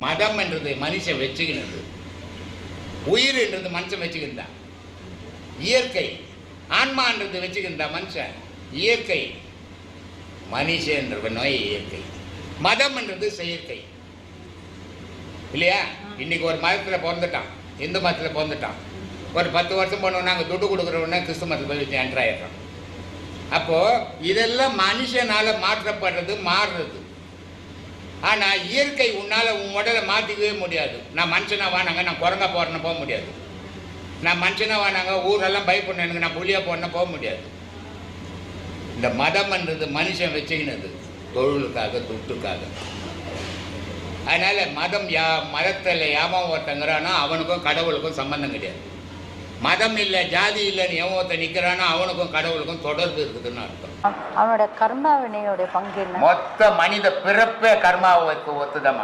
மதம் என்றது மனுஷன் வச்சுக்கினது. உயிர் என்றது மனுஷன் வச்சுக்கின்றான். இயற்கை ஆன்மான்றது வச்சுக்கின்றா மனுஷன். இயற்கை மனுஷன் என்ற நோய் இயற்கை. மதம் என்றது செயற்கை. இல்லையா? இன்னைக்கு ஒரு மதத்தில் பிறந்துட்டான் இந்து மதத்தில் பிறந்துட்டான். ஒரு பத்து வருஷம் போனோன்னா அங்கே துட்டு கொடுக்குறவொன்னே கிறிஸ்து மதத்தில் போய் வச்சு என்ட்ரு ஆயிடுறான். அப்போது இதெல்லாம் மனுஷனால் மாற்றப்படுறது மாறுறது. ஆனால் இயற்கை உன்னால் உன் உடலை மாற்றிக்கவே முடியாது. நான் மனுஷனா வானாங்க நான் குரங்கா போகிறேன்னு போக முடியாது. நான் மனுஷனா வானாங்க ஊரெல்லாம் பயப்படணும் எனக்கு நான் புலியாக போகிறேன்னு போக முடியாது. இந்த மதம்ன்றது மனுஷன் வச்சுக்கினது தொழிலுக்காக துட்டுக்காக. அதனால் மதம் யா மதத்தில் யாமம் ஒருத்தங்கிறானோ அவனுக்கும் கடவுளுக்கும் சம்பந்தம் கிடையாது. மதம் இல்லை ஜாதி இல்லைன்னு எவன் ஒருத்தன் நிற்கிறானோ அவனுக்கும் கடவுளுக்கும் தொடர்பு இருக்குதுன்னு அர்த்தம். அவனோட கர்ம வினையோட பங்கு மொத்த மனித பிறப்பே கர்மாவை ஒத்துதான்